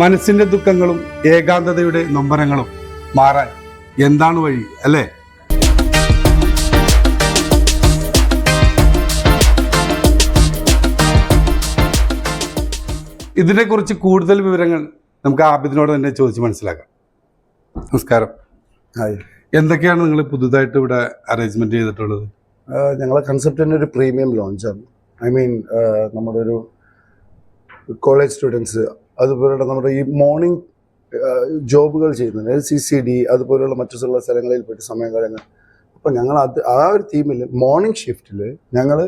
മനസ്സിന്റെ ദുഃഖങ്ങളും ഏകാന്തതയുടെ നൊമ്പരങ്ങളും മാറാൻ എന്താണ് വഴി അല്ലേ? ഇതിനെക്കുറിച്ച് കൂടുതൽ വിവരങ്ങൾ നമുക്ക് ആബിദിനോട് തന്നെ ചോദിച്ച് മനസ്സിലാക്കാം. നമസ്കാരം. ഹായ്. എന്തൊക്കെയാണ് നിങ്ങൾ പുതുതായിട്ട് ഇവിടെ അറേഞ്ച്മെന്റ് ചെയ്തിട്ടുള്ളത്? ഞങ്ങളെ കൺസെപ്റ്റ് തന്നെ ഒരു പ്രീമിയം ലോഞ്ചാണ് ഐ മീൻ നമ്മുടെ ഒരു കോളേജ് സ്റ്റുഡൻസ് അതുപോലെ നമ്മുടെ ഈ മോർണിംഗ് ജോബുകൾ ചെയ്യുന്നുണ്ട് സി സി ഡി അതുപോലെയുള്ള മറ്റുള്ള സ്ഥലങ്ങളിൽ പോയിട്ട് സമയം കളയുന്നത് അപ്പം ഞങ്ങൾ അത് ആ ഒരു തീമിൽ മോർണിംഗ് ഷിഫ്റ്റിൽ ഞങ്ങൾ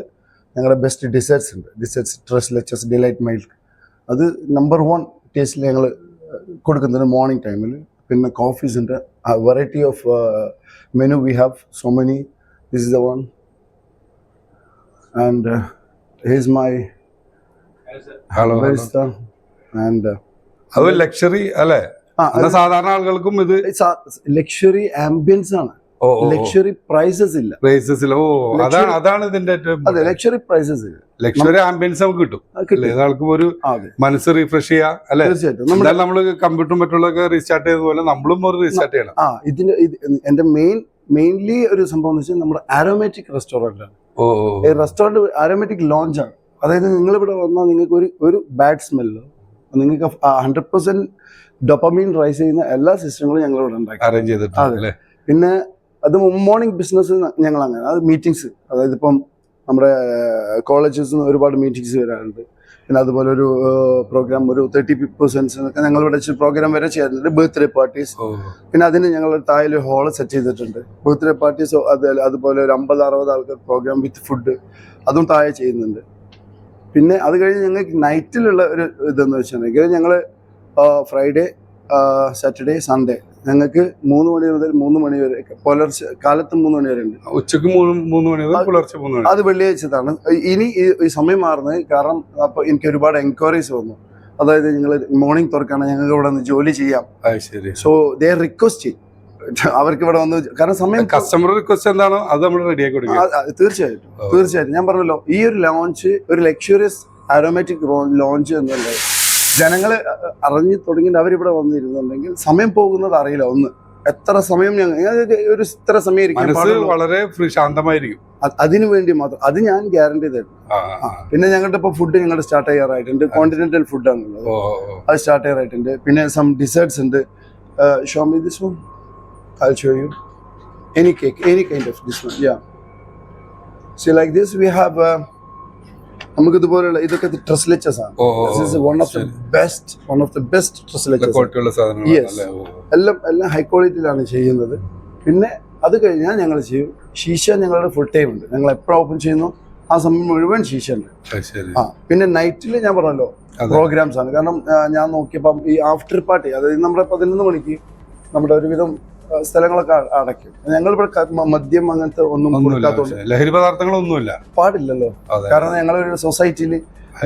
ഞങ്ങളുടെ ബെസ്റ്റ് ഡിസേർട്സ് ഉണ്ട്. Desserts tres leches delight milk അത് നമ്പർ വൺ ടേസ്റ്റിൽ ഞങ്ങൾ കൊടുക്കുന്നുണ്ട് മോർണിംഗ് ടൈമിൽ പിന്നെ കോഫീസ് ഉണ്ട്. Variety of menu we have so many this is the one and his my hello hello and uh, അത് ലക്ഷറി അല്ലേ? സാധാരണ ആളുകൾക്കും ഇത് ലക്ഷറി ആംബിയൻസ് ആണ്. ലക്ഷറി പ്രൈസസ് ഇല്ല. പ്രൈസസ് ഇല്ല. ഓ അതാണ് അതാണ് ഇതിന്റെ ഏറ്റവും അതെ ലക്ഷറി പ്രൈസസ് ഇല്ല. ലക്ഷറി ആംബിയൻസ് നമുക്ക് കിട്ടും. ഏതാൾക്ക് ഒരു മനസ്സ് റീഫ്രഷ് ചെയ്യാം അല്ലെ? തീർച്ചയായിട്ടും. നമ്മൾ കമ്പ്യൂട്ടറും മറ്റുള്ളതൊക്കെ റീസ്റ്റാർട്ട് ചെയ്ത പോലെ നമ്മളും ഒരു റീസ്റ്റാർട്ട് ചെയ്യണം. ആ ഇതിന്റെ ഇത് എന്റെ മെയിൻ മെയിൻലി ഒരു സംഭവം എന്ന് വെച്ചാൽ നമ്മുടെ ആരോമാറ്റിക് റെസ്റ്റോറന്റ് ആണ്. ഓ, റെസ്റ്റോറന്റ് ആരോമാറ്റിക് ലോഞ്ച് ആണ്. അതായത് നിങ്ങൾ ഇവിടെ വന്നാൽ നിങ്ങൾക്ക് ഒരു ഒരു ബാഡ് സ്മെല്ലോ നിങ്ങൾക്ക് ഹൺഡ്രഡ് പെർസെന്റ് ഡൊപ്പമീൻ റൈസ് ചെയ്യുന്ന എല്ലാ സിസ്റ്റങ്ങളും ഞങ്ങൾ ഇവിടെ ഉണ്ടാക്കി. അറേഞ്ച് ചെയ്തിട്ടുണ്ട് അതെ. പിന്നെ അത് മോർണിംഗ് ബിസിനസ് ഞങ്ങൾ അങ്ങനെ അത് മീറ്റിങ്സ് അതായത് ഇപ്പം നമ്മുടെ കോളേജസ് നിന്ന് ഒരുപാട് മീറ്റിങ്സ് വരാറുണ്ട്. പിന്നെ അതുപോലെ ഒരു പ്രോഗ്രാം ഒരു തേർട്ടി പേഴ്സൺസ് ഒക്കെ ഞങ്ങൾ ഇവിടെ പ്രോഗ്രാം വരെ ചെയ്യാറുണ്ട് ബർത്ത്ഡേ പാർട്ടീസ് പിന്നെ അതിന് ഞങ്ങൾ താഴെ ഹോൾ സെറ്റ് ചെയ്തിട്ടുണ്ട്. ബർത്ത്ഡേ പാർട്ടീസ് അതുപോലെ ഒരു അമ്പത് അറുപത് ആൾക്കാർ പ്രോഗ്രാം വിത്ത് ഫുഡ് അതും താഴെ ചെയ്യുന്നുണ്ട്. പിന്നെ അത് കഴിഞ്ഞ് ഞങ്ങൾക്ക് നൈറ്റിലുള്ള ഒരു ഇതെന്ന് വെച്ചിട്ടുണ്ടെങ്കിൽ ഞങ്ങൾ ഫ്രൈഡേ സാറ്റർഡേ സൺഡേ ഞങ്ങൾക്ക് മൂന്ന് മണി മുതൽ മൂന്ന് മണി വരെ പുലർച്ചെ കാലത്ത് മൂന്ന് മണി വരെ ഉണ്ട്. ഉച്ചയ്ക്ക് മൂന്ന് മണി വരെ അത് പുലർച്ചെ മൂന്ന് മണി അത് വെള്ളിയാഴ്ചത്താണ്. ഇനി ഈ- സമയം മാറുന്നത് കാരണം അപ്പോൾ എനിക്ക് ഒരുപാട് എൻക്വയറീസ് വന്നു. അതായത് നിങ്ങൾ മോർണിംഗ് തുറക്കാണ് ഞങ്ങൾക്ക് ഇവിടെ നിന്ന് ജോലി ചെയ്യാം. സോ ദേ റിക്വസ്റ്റ് അവർക്ക് ഇവിടെ വന്ന് കാരണം സമയം കസ്റ്റമർ റിക്വസ്റ്റ് എന്താണോ? അത് നമ്മൾ റെഡിയാക്കി കൊടുക്കും തീർച്ചയായിട്ടും തീർച്ചയായിട്ടും. ഞാൻ പറഞ്ഞല്ലോ ഈ ഒരു ലോഞ്ച് ഒരു ലക്ഷറിയസ് ആരോമാറ്റിക് ലോഞ്ച് എന്നുള്ളത് ജനങ്ങൾ അറിഞ്ഞു തുടങ്ങിയിട്ട് അവരിവിടെ വന്നിരുന്നുണ്ടെങ്കിൽ സമയം പോകുന്നത് അറിയില്ല. ഒന്ന് എത്ര സമയം ഞങ്ങൾ ഒരു ഇത്ര സമയം ഇരിക്കും വളരെ ശാന്തമായിരിക്കും. അതിനു വേണ്ടി മാത്രം അത് ഞാൻ ഗ്യാരണ്ടി തരും. പിന്നെ ഞങ്ങളുടെ ഇപ്പൊ ഫുഡ് ഞങ്ങളുടെ സ്റ്റാർട്ട് ചെയ്യാറായിട്ടുണ്ട്. കോണ്ടിനെന്റൽ ഫുഡാണുള്ളത് ആണ് ഓ, ഓ. അത് സ്റ്റാർട്ട് ചെയ്യാറായിട്ടുണ്ട്. പിന്നെ സം ഡിസേർട്സ് ഉണ്ട്. Show me this one I show you any cake any kind of this one yeah see like this we have നമുക്ക് ഇതുപോലുള്ള ഇതൊക്കെ ട്രസ്ലെച്ചസ് ആണ്. One of the best one of the best tres leches. എല്ലാം എല്ലാം high ക്വാളിറ്റിയിലാണ് ചെയ്യുന്നത്. പിന്നെ അത് കഴിഞ്ഞാൽ ഞങ്ങൾ ചെയ്യും. ശീശ ഞങ്ങളുടെ ഫുൾ ടൈം ഉണ്ട്. ഞങ്ങൾ എപ്പോഴും ഓപ്പൺ ചെയ്യുന്നു? ആ സമയം മുഴുവൻ ശീശ ഉണ്ട് ആ പിന്നെ നൈറ്റിൽ ഞാൻ പറഞ്ഞല്ലോ പ്രോഗ്രാംസ് ആണ്. കാരണം ഞാൻ നോക്കിയപ്പം ഈ ആഫ്റ്റർ പാർട്ടി അതായത് നമ്മുടെ പതിനൊന്ന് മണിക്ക് നമ്മുടെ ഒരുവിധം സ്ഥലങ്ങളൊക്കെ അടയ്ക്കും. ഞങ്ങൾ ഇവിടെ മദ്യം അങ്ങനത്തെ ഒന്നും കൊടുക്കാത്തതുകൊണ്ട് ലഹരി പദാർത്ഥങ്ങളൊന്നുമില്ല. പാടില്ലല്ലോ. കാരണം ഞങ്ങളൊരു സൊസൈറ്റിയിൽ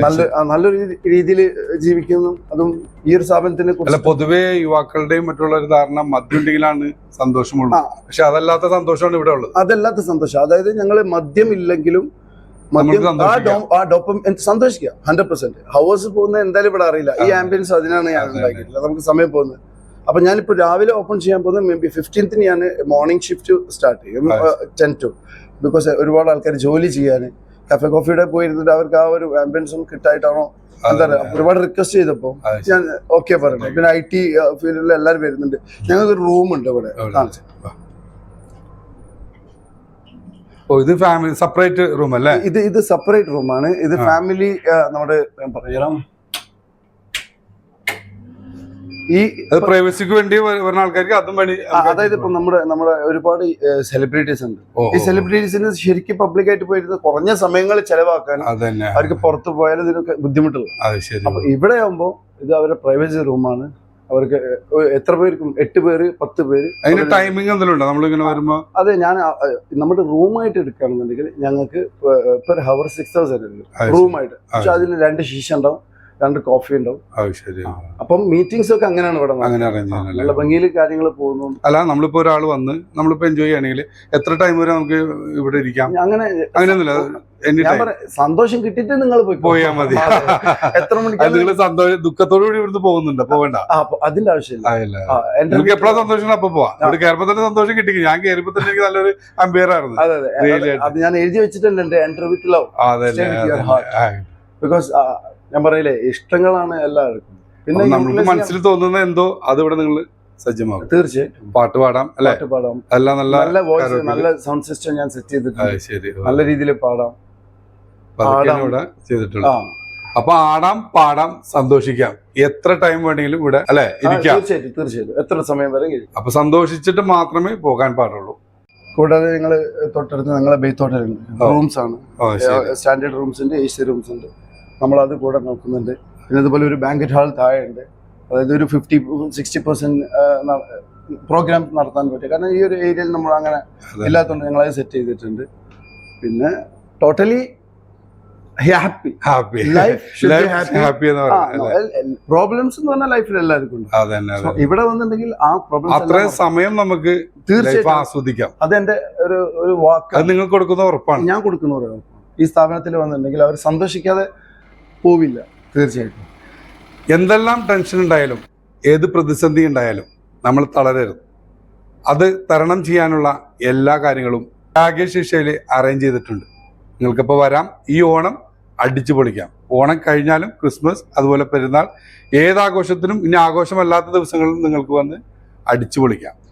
നല്ല നല്ലൊരു രീതിയിൽ ജീവിക്കുന്നു. അതും ഈ ഒരു സ്ഥാപനത്തിനെ അല്ല പൊതുവെ യുവാക്കളുടെയും മറ്റുള്ള ഒരു ധാരണ മദ്യം ഉണ്ടെങ്കിലാണ് സന്തോഷമുള്ളത് പക്ഷെ അതല്ലാത്ത സന്തോഷമാണ് ഇവിടെ ഉള്ളത്. അതല്ലാത്ത സന്തോഷം. അതായത് ഞങ്ങൾ മദ്യം ഇല്ലെങ്കിലും സന്തോഷിക്കുക ഹൺഡ്രഡ് പെർസെന്റ് ഹവേഴ്സ് പോകുന്നത് എന്തായാലും ഇവിടെ അറിയില്ല. ഈ ആംബുലൻസ് ആംബിയൻസ് അതിനാണ് ഞാൻ ഉണ്ടാക്കിയിട്ടില്ല നമുക്ക് സമയം പോകുന്നത്. അപ്പൊ ഞാനിപ്പോ രാവിലെ ഓപ്പൺ ചെയ്യാൻ പോകുന്നത് മേ ബി ഫിഫ്റ്റീൻത്തിന് ഞാൻ മോർണിംഗ് ഷിഫ്റ്റ് സ്റ്റാർട്ട് ചെയ്യും. ടെൻ ടു ബിക്കോസ് ഒരുപാട് ആൾക്കാർ ജോലി ചെയ്യാൻ കഫേ കോഫിയുടെ പോയിരുന്നിട്ട് അവർക്ക് ആ ഒരു ആംബിയൻസും കിട്ടായിട്ടാണോ? എന്താ പറയുക ഒരുപാട് റിക്വസ്റ്റ് ചെയ്തപ്പോൾ ഞാൻ ഓക്കെ പറഞ്ഞു പിന്നെ ഐ ടി ഫീൽഡിൽ എല്ലാവരും വരുന്നുണ്ട്. ഞങ്ങൾക്ക് ഒരു റൂം ഉണ്ട്. ഇവിടെ. ഓ ഇത് ഫാമിലി സെപ്പറേറ്റ് റൂം അല്ലേ? ഇത് ഇത് സെപ്പറേറ്റ് റൂമാണ് ഇത് ഫാമിലി നമ്മുടെ പറയാം ഈ പ്രൈവസിക്ക് വേണ്ടി വരുന്ന ആൾക്കാർക്ക് അതും വേണ്ടി അതായത് ഇപ്പൊ നമ്മുടെ നമ്മുടെ ഒരുപാട് സെലിബ്രിറ്റീസ് ഉണ്ട്. ഈ സെലിബ്രിറ്റീസിന് ശരിക്കും പബ്ലിക് ആയിട്ട് പോയിരുന്ന കുറഞ്ഞ സമയങ്ങൾ ചെലവാക്കാൻ അവർക്ക് പുറത്ത് പോയാൽ ഇതിനൊക്കെ ബുദ്ധിമുട്ടുള്ളൂ അപ്പൊ ഇവിടെ ആകുമ്പോൾ ഇത് അവരുടെ പ്രൈവസി റൂമാണ് അവർക്ക് എത്ര പേർക്കും? എട്ട് പേര് പത്ത് പേര്? അതിന്റെ ടൈമിംഗ് എന്തെങ്കിലും നമ്മളിങ്ങനെ വരുമ്പോ? അതെ ഞാൻ നമ്മുടെ റൂമായിട്ട് എടുക്കുകയാണെന്നുണ്ടെങ്കിൽ ഞങ്ങൾക്ക് പെർ ഹവർ സിക്സ് തൗസൻഡ് റൂമായിട്ട് പക്ഷെ അതിന് അതിൽ രണ്ട് ശീശ ഉണ്ടാവും. രണ്ട് കോഫി ഉണ്ടാവും. അപ്പം മീറ്റിംഗ്സ് ഒക്കെ അങ്ങനെയാണ് ഇവിടെ. അങ്ങനെ ഭംഗിയിൽ കാര്യങ്ങൾ പോകുന്നു അല്ല നമ്മളിപ്പോ ഒരാൾ വന്ന് നമ്മളിപ്പോ എൻജോയ് ചെയ്യണമെങ്കിൽ എത്ര ടൈം വരെ നമുക്ക് ഇവിടെ ഇരിക്കാം? അങ്ങനെ അങ്ങനെയൊന്നുമില്ല സന്തോഷം കിട്ടിയിട്ട് നിങ്ങൾ പോയി പോയാ മതി. എത്ര നിങ്ങൾ സന്തോഷം ദുഃഖത്തോടു കൂടി ഇവിടുന്ന് പോകുന്നുണ്ട് പോകണ്ട അതിന്റെ ആവശ്യമില്ല. എനിക്ക് എപ്പോഴും എപ്പോഴാണ് സന്തോഷം? അപ്പൊ പോവാം. ഇവിടെ കയറുമ്പോ തന്നെ സന്തോഷം കിട്ടി ഞാൻ കയറിയപ്പോ തന്നെ എനിക്ക് നല്ലൊരു അമ്പയർ ആയിരുന്നു. അതെ അതെ. അത് അത് ഞാൻ എഴുതി വെച്ചിട്ടുണ്ട് എന്റെ ഇന്റർവ്യൂ ലവ്. ബിക്കോസ് ഞാൻ പറയില്ലേ ഇഷ്ടങ്ങളാണ് എല്ലാവർക്കും. പിന്നെ നമ്മൾക്ക് മനസ്സിൽ തോന്നുന്ന എന്തോ അത് ഇവിടെ നിങ്ങൾ സജ്ജമാകും തീർച്ചയായും പാട്ട് പാടാം അല്ലെ? പാട്ട് പാടാം. നല്ല നല്ല നല്ല വോയിസ് നല്ല സൗണ്ട് സിസ്റ്റം ഞാൻ സെറ്റ് ചെയ്തിട്ടുണ്ട്. ശരി. നല്ല രീതിയിൽ പാടാം. ഇവിടെ ചെയ്തിട്ടുണ്ട്. അപ്പൊ ആടാം പാടാം സന്തോഷിക്കാം. എത്ര ടൈം വേണമെങ്കിലും ഇവിടെ അല്ലെ? ഇരിക്കാം. തീർച്ചയായിട്ടും തീർച്ചയായിട്ടും. എത്ര സമയം വരെ അപ്പൊ സന്തോഷിച്ചിട്ട് മാത്രമേ പോകാൻ പാടുള്ളൂ. കൂടാതെ ഞങ്ങൾ തൊട്ടടുത്ത് ഞങ്ങളെ ബെയ്ത്ത് ഹോട്ടലുണ്ട് റൂംസ് ആണ്. സ്റ്റാൻഡേർഡ് റൂംസ് ഉണ്ട് എ സി റൂംസ് ഉണ്ട്. നമ്മളത് കൂടെ നോക്കുന്നുണ്ട്. പിന്നെ അതുപോലെ ഒരു ബാങ്കറ്റ് ഹാൾ താഴെ ഉണ്ട് അതായത് ഒരു ഫിഫ്റ്റി സിക്സ്റ്റി പെർസെന്റ് പ്രോഗ്രാം നടത്താൻ പറ്റും. കാരണം ഈ ഒരു ഏരിയയിൽ നമ്മൾ അങ്ങനെ. ഇല്ലാത്തതുകൊണ്ട് ഞങ്ങളത് സെറ്റ് ചെയ്തിട്ടുണ്ട്. പിന്നെ totally happy happy life happy problems എന്ന് പറഞ്ഞാൽ ലൈഫിൽ എല്ലാവർക്കും ഉണ്ട്. ഇവിടെ വന്നിട്ടുണ്ടെങ്കിൽ ആ പ്രോബ്ലംസ് അത്രയും സമയം നമുക്ക് തീർച്ചയായിട്ടും. ആസ്വദിക്കാം. അതെന്റെ ഒരു ഒരു വാക്ക്. അത് നിങ്ങൾക്ക് കൊടുക്കുന്ന ഉറപ്പാണ്. ഞാൻ കൊടുക്കുന്ന ഒരു ഉറപ്പാണ്. ഈ സ്ഥാപനത്തിൽ വന്നിട്ടുണ്ടെങ്കിൽ അവർ സന്തോഷിക്കാതെ പോവില്ല. തീർച്ചയായിട്ടും. എന്തെല്ലാം ടെൻഷൻ ഉണ്ടായാലും ഏത് പ്രതിസന്ധി ഉണ്ടായാലും നമ്മൾ തളരരുത്. അത് തരണം ചെയ്യാനുള്ള എല്ലാ കാര്യങ്ങളും ഭാഗ്യശിക്ഷയിൽ അറേഞ്ച് ചെയ്തിട്ടുണ്ട്. നിങ്ങൾക്കിപ്പോൾ വരാം. ഈ ഓണം അടിച്ചു പൊളിക്കാം. ഓണം കഴിഞ്ഞാലും ക്രിസ്മസ് അതുപോലെ പെരുന്നാൾ ഏതാഘോഷത്തിനും ഇനി ആഘോഷമല്ലാത്ത ദിവസങ്ങളിലും നിങ്ങൾക്ക് വന്ന് അടിച്ചു പൊളിക്കാം.